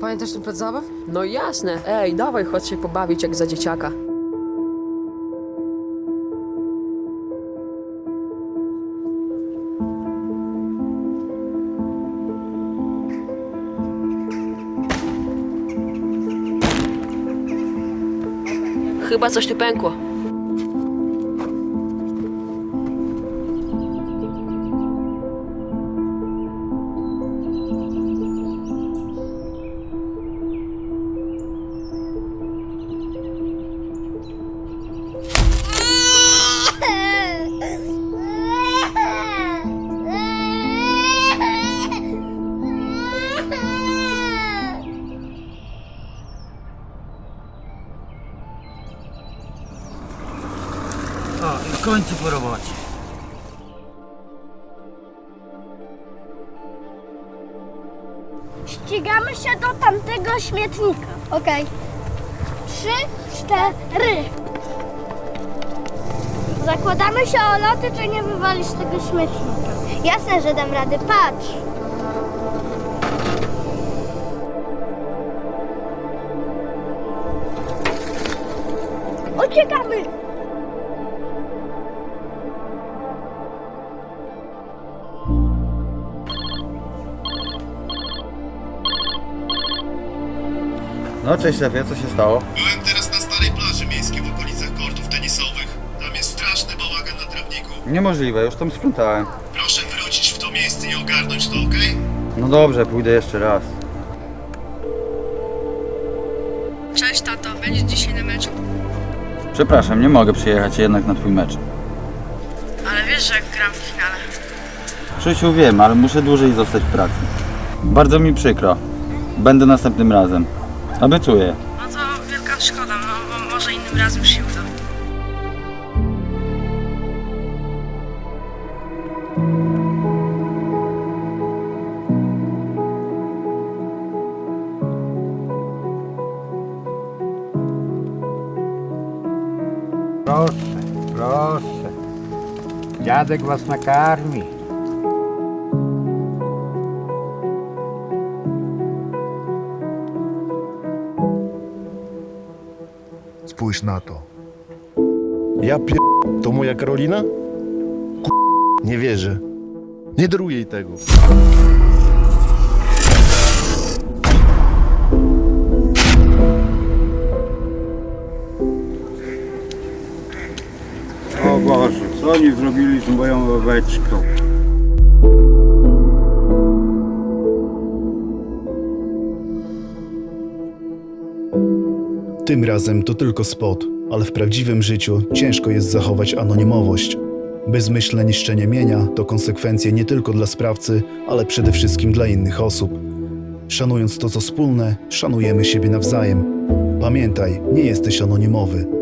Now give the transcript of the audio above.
Pamiętasz ten plac zabaw? No jasne. Ej, dawaj, chodź się pobawić jak za dzieciaka. Chyba coś tu pękło. W końcu po robocie. Ścigamy się do tamtego śmietnika. Okej. Trzy, cztery. Zakładamy się o loty, czy nie wywalisz tego śmietnika. Jasne, że dam radę. Patrz. Uciekamy! No cześć szefie, co się stało? Byłem teraz na starej plaży miejskiej w okolicach kortów tenisowych. Tam jest straszny bałagan na trawniku. Niemożliwe, już tam sprzątałem. Proszę wrócić w to miejsce i ogarnąć to, okej? No dobrze, pójdę jeszcze raz. Cześć tato, będziesz dzisiaj na meczu? Przepraszam, nie mogę przyjechać jednak na twój mecz. Ale wiesz, że jak gram w finale. Krzysiu, wiem, ale muszę dłużej zostać w pracy. Bardzo mi przykro. Będę następnym razem. Obiecuję. No to wielka szkoda, no bo może innym razem się uda. Proszę, proszę. Dziadek was nakarmi. Spójrz na to. Ja pier... To moja Karolina? Ku... Nie wierzę. Nie daruję jej tego. O Boże, co oni zrobili z moją oweczką? Tym razem to tylko spot, ale w prawdziwym życiu ciężko jest zachować anonimowość. Bezmyślne niszczenie mienia to konsekwencje nie tylko dla sprawcy, ale przede wszystkim dla innych osób. Szanując to, co wspólne, szanujemy siebie nawzajem. Pamiętaj, nie jesteś anonimowy.